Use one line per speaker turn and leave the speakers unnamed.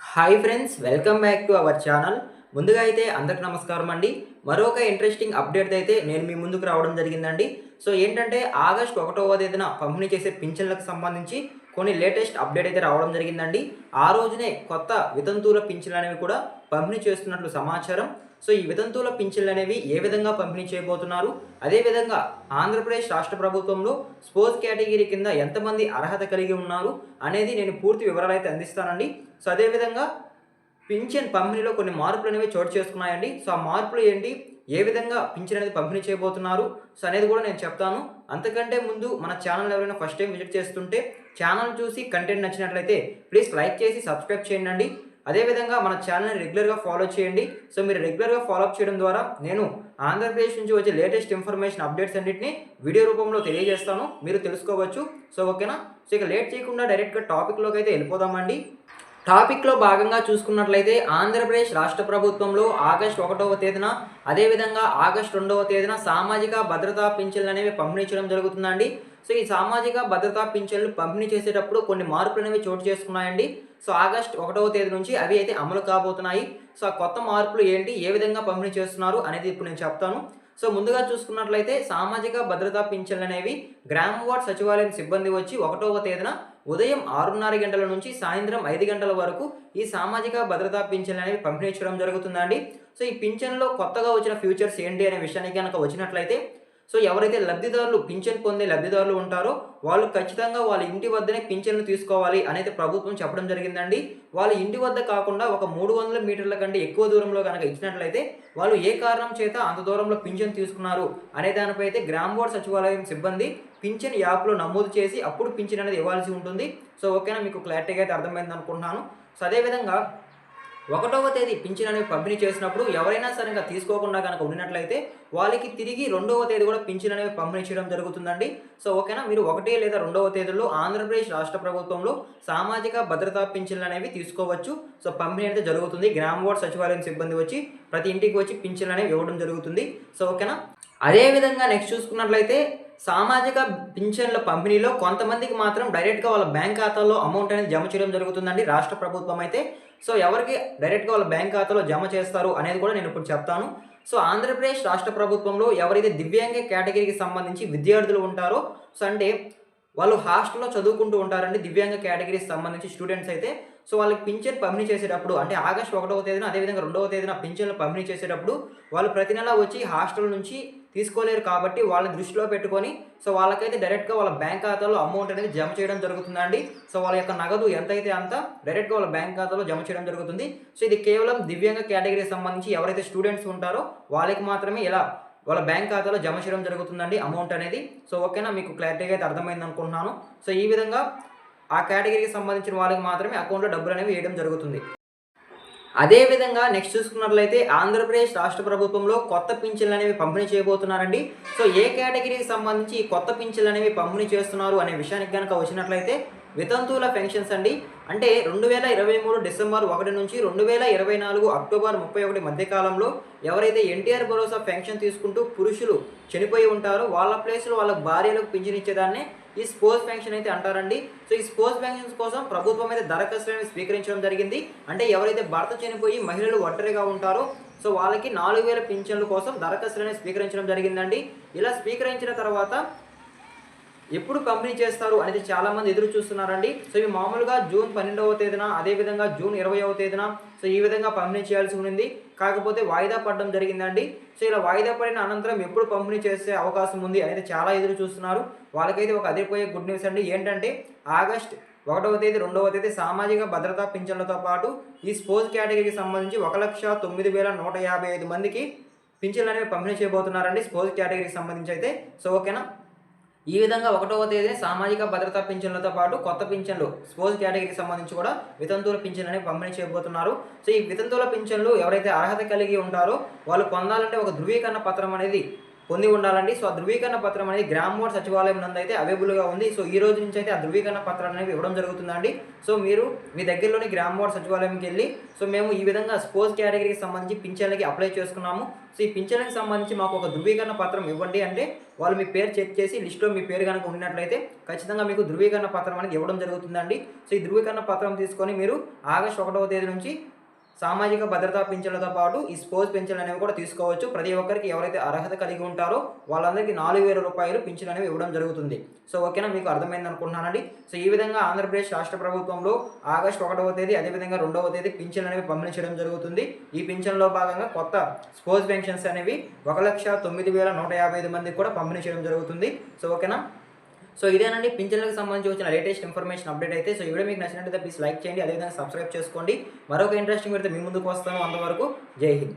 Hi friends welcome back to our channel ముందుగా అయితే అందరికి నమస్కారం అండి. మరొక ఇంట్రెస్టింగ్ అప్డేట్ అయితే నేను మీ ముందుకు రావడం జరిగిందండి. సో ఏంటంటే ఆగస్ట్ ఒకటవ తేదీన పంపిణీ చేసే పింఛన్లకు సంబంధించి కొన్ని లేటెస్ట్ అప్డేట్ అయితే రావడం జరిగిందండి. ఆ రోజునే కొత్త వితంతువుల పింఛన్లు అనేవి కూడా పంపిణీ చేస్తున్నట్లు సమాచారం. సో ఈ వితంతువుల పింఛన్లు అనేవి ఏ విధంగా పంపిణీ చేయబోతున్నారు? అదేవిధంగా ఆంధ్రప్రదేశ్ రాష్ట్ర ప్రభుత్వంలో స్పోర్ట్స్ కేటగిరీ కింద ఎంతమంది అర్హత కలిగి ఉన్నారు అనేది నేను పూర్తి వివరాలు అయితే అందిస్తానండి. సో అదేవిధంగా పింఛన్ పంపిణీలో కొన్ని మార్పులు అనేవి చోటు చేసుకున్నాయండి. సో ఆ మార్పులు ఏంటి? ఏ విధంగా పింఛన్ అనేది పంపిణీ చేయబోతున్నారు? సో అనేది కూడా నేను చెప్తాను. అంతకంటే ముందు మన ఛానల్ ఎవరైనా ఫస్ట్ టైం విజిట్ చేస్తుంటే ఛానల్ చూసి కంటెంట్ నచ్చినట్లయితే ప్లీజ్ లైక్ చేసి సబ్స్క్రైబ్ చేయండి అదేవిధంగా మన ఛానల్ని రెగ్యులర్గా ఫాలో చేయండి. సో మీరు రెగ్యులర్గా ఫాలో అప్ చేయడం ద్వారా నేను ఆంధ్రప్రదేశ్ నుంచి వచ్చే లేటెస్ట్ ఇన్ఫర్మేషన్ అప్డేట్స్ అన్నింటినీ వీడియో రూపంలో తెలియజేస్తాను. మీరు తెలుసుకోవచ్చు. సో ఓకేనా? సో ఇక లేట్ చేయకుండా డైరెక్ట్గా టాపిక్లోకి అయితే వెళ్ళిపోదామండి. టాపిక్లో భాగంగా చూసుకున్నట్లయితే ఆంధ్రప్రదేశ్ రాష్ట్ర ప్రభుత్వంలో ఆగస్టు ఒకటవ తేదీన అదేవిధంగా ఆగస్టు రెండవ తేదీన సామాజిక భద్రతా పింఛన్లు అనేవి పంపిణీ చేయడం జరుగుతుందండి. సో ఈ సామాజిక భద్రతా పింఛన్లు పంపిణీ చేసేటప్పుడు కొన్ని మార్పులు అనేవి చోటు చేసుకున్నాయండి. సో ఆగస్ట్ ఒకటవ తేదీ నుంచి అవి అయితే అమలు కాబోతున్నాయి. సో ఆ కొత్త మార్పులు ఏంటి ఏ విధంగా పంపిణీ చేస్తున్నారు అనేది ఇప్పుడు నేను చెప్తాను. సో ముందుగా చూసుకున్నట్లయితే సామాజిక భద్రతా పింఛన్లు అనేవి గ్రామ వార్డ్ సచివాలయం సిబ్బంది వచ్చి ఒకటవ తేదీన ఉదయం ఆరున్నర గంటల నుంచి సాయంత్రం ఐదు గంటల వరకు ఈ సామాజిక భద్రతా పింఛన్లు అనేవి పంపిణీ చేయడం జరుగుతుందండి. సో ఈ పింఛన్లో కొత్తగా వచ్చిన ఫ్యూచర్స్ ఏంటి అనే విషయానికి కనుక వచ్చినట్లయితే సో ఎవరైతే లబ్ధిదారులు పింఛన్ పొందే లబ్ధిదారులు ఉంటారో వాళ్ళు ఖచ్చితంగా వాళ్ళ ఇంటి వద్దనే పింఛన్లు తీసుకోవాలి అనేది ప్రభుత్వం చెప్పడం జరిగిందండి. వాళ్ళ ఇంటి వద్ద కాకుండా ఒక మూడు వందల మీటర్ల కంటే ఎక్కువ దూరంలో కనుక ఇచ్చినట్లయితే వాళ్ళు ఏ కారణం చేత అంత దూరంలో పింఛన్ తీసుకున్నారు అనే దానిపై అయితే గ్రామ బోర్డు సచివాలయం సిబ్బంది పింఛన్ యాప్లో నమోదు చేసి అప్పుడు పింఛన్ అనేది ఇవ్వాల్సి ఉంటుంది. సో ఓకేనా మీకు క్లారిటీగా అయితే అర్థమైంది అనుకుంటున్నాను సో అదేవిధంగా ఒకటవ తేదీ పింఛన్ అనేవి పంపిణీ చేసినప్పుడు ఎవరైనా సరే ఇంకా తీసుకోకుండా కనుక ఉండినట్లయితే వాళ్ళకి తిరిగి రెండవ తేదీ కూడా పింఛన్ అనేవి పంపిణీ చేయడం జరుగుతుందండి. సో ఓకేనా? మీరు ఒకటి లేదా రెండవ తేదీలో ఆంధ్రప్రదేశ్ రాష్ట్ర ప్రభుత్వంలో సామాజిక భద్రతా పింఛన్లు అనేవి తీసుకోవచ్చు. సో పంపిణీ అయితే జరుగుతుంది. గ్రామ వార్డ్ సచివాలయం సిబ్బంది వచ్చి ప్రతి ఇంటికి వచ్చి పింఛన్లు అనేవి ఇవ్వడం జరుగుతుంది. సో ఓకేనా? అదేవిధంగా నెక్స్ట్ చూసుకున్నట్లయితే సామాజిక పింఛన్ల పంపిణీలో కొంతమందికి మాత్రం డైరెక్ట్గా వాళ్ళ బ్యాంక్ ఖాతాలో అమౌంట్ అనేది జమ చేయడం జరుగుతుందండి రాష్ట్ర ప్రభుత్వం అయితే. సో ఎవరికి డైరెక్ట్గా వాళ్ళ బ్యాంక్ ఖాతాలో జమ చేస్తారు అనేది కూడా నేను ఇప్పుడు చెప్తాను. సో ఆంధ్రప్రదేశ్ రాష్ట్ర ప్రభుత్వంలో ఎవరైతే దివ్యాంగ కేటగిరీకి సంబంధించి విద్యార్థులు ఉంటారో సో అంటే వాళ్ళు హాస్టల్లో చదువుకుంటూ ఉంటారండి. దివ్యాంగ కేటగిరీకి సంబంధించి స్టూడెంట్స్ అయితే సో వాళ్ళకి పింఛన్ పంపిణీ చేసేటప్పుడు అంటే ఆగస్ట్ ఒకటవ తేదీన అదేవిధంగా రెండవ తేదీన పింఛన్లు పంపిణీ చేసేటప్పుడు వాళ్ళు ప్రతి నెల వచ్చి హాస్టల్ నుంచి తీసుకోలేరు కాబట్టి వాళ్ళని దృష్టిలో పెట్టుకొని సో వాళ్ళకైతే డైరెక్ట్గా వాళ్ళ బ్యాంక్ ఖాతాలో అమౌంట్ అనేది జమ చేయడం జరుగుతుందండి. సో వాళ్ళ యొక్క నగదు ఎంతైతే అంత డైరెక్ట్గా వాళ్ళ బ్యాంక్ ఖాతాలో జమ చేయడం జరుగుతుంది. సో ఇది కేవలం దివ్యాంగ కేటగిరీకి సంబంధించి ఎవరైతే స్టూడెంట్స్ ఉంటారో వాళ్ళకి మాత్రమే ఇలా వాళ్ళ బ్యాంక్ ఖాతాలో జమ చేయడం జరుగుతుందండి అమౌంట్ అనేది. సో ఓకేనా? మీకు క్లారిటీగా అయితే అర్థమైంది అనుకుంటున్నాను. సో ఈ విధంగా ఆ కేటగిరీకి సంబంధించిన వాళ్ళకి మాత్రమే అకౌంట్లో డబ్బులు అనేవి వేయడం జరుగుతుంది. అదేవిధంగా నెక్స్ట్ చూసుకున్నట్లయితే ఆంధ్రప్రదేశ్ రాష్ట్ర ప్రభుత్వంలో కొత్త పింఛన్లు అనేవి పంపిణీ చేయబోతున్నారండి. సో ఏ కేటగిరీకి సంబంధించి ఈ కొత్త పింఛన్లు అనేవి పంపిణీ చేస్తున్నారు అనే విషయానికి కనుక వచ్చినట్లయితే వితంతువుల పెన్షన్స్ అండి. అంటే రెండు వేల ఇరవై మూడు డిసెంబర్ ఒకటి నుంచి రెండు వేల ఇరవై నాలుగు అక్టోబర్ ముప్పై ఒకటి మధ్యకాలంలో ఎవరైతే ఎన్టీఆర్ భరోసా పెన్షన్ తీసుకుంటూ పురుషులు చనిపోయి ఉంటారో వాళ్ళ ప్లేస్లో వాళ్ళ భార్యలకు పింఛన్ ఇచ్చేదాన్ని ఈ స్పోర్ట్స్ పెన్షన్ అయితే అంటారండి. సో ఈ స్పోర్ట్స్ పెన్షన్స్ కోసం ప్రభుత్వం అయితే దరఖాస్తులను స్వీకరించడం జరిగింది. అంటే ఎవరైతే భర్త చనిపోయి మహిళలు ఒంటరిగా ఉంటారో సో వాళ్ళకి నాలుగు వేల పింఛన్ల కోసం దరఖాస్తులను స్వీకరించడం జరిగిందండి. ఇలా స్వీకరించిన తర్వాత ఎప్పుడు పంపిణీ చేస్తారు అనేది చాలా మంది ఎదురు చూస్తున్నారండి. సో ఇవి మామూలుగా జూన్ పన్నెండవ తేదీన అదేవిధంగా జూన్ ఇరవైవ తేదీన సో ఈ విధంగా పంపిణీ చేయాల్సి ఉంది కాకపోతే వాయిదా పడడం జరిగిందండి. సో ఇలా వాయిదా పడిన అనంతరం ఎప్పుడు పంపిణీ చేసే అవకాశం ఉంది అనేది చాలా ఎదురు చూస్తున్నారు. వాళ్ళకైతే ఒక అదిరిపోయే గుడ్ న్యూస్ అండి. ఏంటంటే ఆగస్ట్ ఒకటవ తేదీ రెండవ తేదీ సామాజిక భద్రతా పింఛన్లతో పాటు ఈ స్పోర్ట్స్ కేటగిరీకి సంబంధించి ఒక లక్ష తొమ్మిది వేల నూట యాభై ఐదు మందికి పింఛన్లు అనేవి పంపిణీ చేయబోతున్నారండి. స్పోర్ట్స్ కేటగిరీకి సంబంధించి అయితే. సో ఓకేనా? ఈ విధంగా ఒకటవ తేదీ సామాజిక భద్రతా పింఛన్లతో పాటు కొత్త పింఛన్లు స్పోర్ట్స్ కేటగిరీకి సంబంధించి కూడా వితంతువుల పింఛన్ అనేవి పంపిణీ చేయబోతున్నారు. సో ఈ వితంతువుల పింఛన్లు ఎవరైతే అర్హత కలిగి ఉంటారో వాళ్ళు పొందాలంటే ఒక ధృవీకరణ పత్రం అనేది పొంది ఉండాలండి. సో ఆ ధృవీకరణ పత్రం అనేది గ్రామ్ సచివాలయం నందు అయితే అవైలబుల్గా ఉంది. సో ఈ రోజు నుంచి అయితే ఆ ధృవీకరణ పత్రాలు అనేవి ఇవ్వడం జరుగుతుందండి. సో మీరు మీ దగ్గరలోని గ్రామ్ సచివాలయంకి వెళ్ళి సో మేము ఈ విధంగా స్పోర్ట్స్ కేటగిరీకి సంబంధించి పింఛన్లకి అప్లై చేసుకున్నాము. సో ఈ పింఛన్లకు సంబంధించి మాకు ఒక ధృవీకరణ పత్రం ఇవ్వండి అంటే వాళ్ళు మీ పేరు చెక్ చేసి లిస్ట్లో మీ పేరు కనుక ఉన్నట్లయితే ఖచ్చితంగా మీకు ధృవీకరణ పత్రం అనేది ఇవ్వడం జరుగుతుందండి. సో ఈ ధృవీకరణ పత్రం తీసుకొని మీరు ఆగస్టు ఒకటవ తేదీ నుంచి సామాజిక భద్రతా పింఛన్లతో పాటు ఈ స్పోర్ట్స్ పింఛన్లు అనేవి కూడా తీసుకోవచ్చు. ప్రతి ఒక్కరికి ఎవరైతే అర్హత కలిగి ఉంటారో వాళ్ళందరికీ నాలుగు వేల రూపాయలు పింఛన్ అనేవి ఇవ్వడం జరుగుతుంది. సో ఓకేనా? మీకు అర్థమైంది అనుకుంటున్నానండి. సో ఈ విధంగా ఆంధ్రప్రదేశ్ రాష్ట్ర ప్రభుత్వంలో ఆగస్టు ఒకటవ తేదీ అదేవిధంగా రెండవ తేదీ పింఛన్ అనేవి పంపిణీ చేయడం జరుగుతుంది. ఈ పింఛన్లో భాగంగా కొత్త స్పోర్ట్స్ పెన్షన్స్ అనేవి ఒక లక్ష తొమ్మిది వేల నూట యాభై ఐదు మందికి కూడా పంపిణీ చేయడం జరుగుతుంది. సో ఓకేనా? సో ఇదేనండి. పింఛన్లకు సంబంధించి వచ్చిన లేటెస్ట్ ఇన్ఫర్మేషన్ అప్డేట్ అయితే. సో ఇవి మీకు నచ్చినట్లయితే ప్లీజ్ లైక్ చేయండి. అదేవిధంగా సబ్స్క్రైబ్ చేసుకోండి. మరొక ఇంట్రెస్టింగ్ పెడితే మీ ముందుకు వస్తాను. అంతవరకు జై హింద్.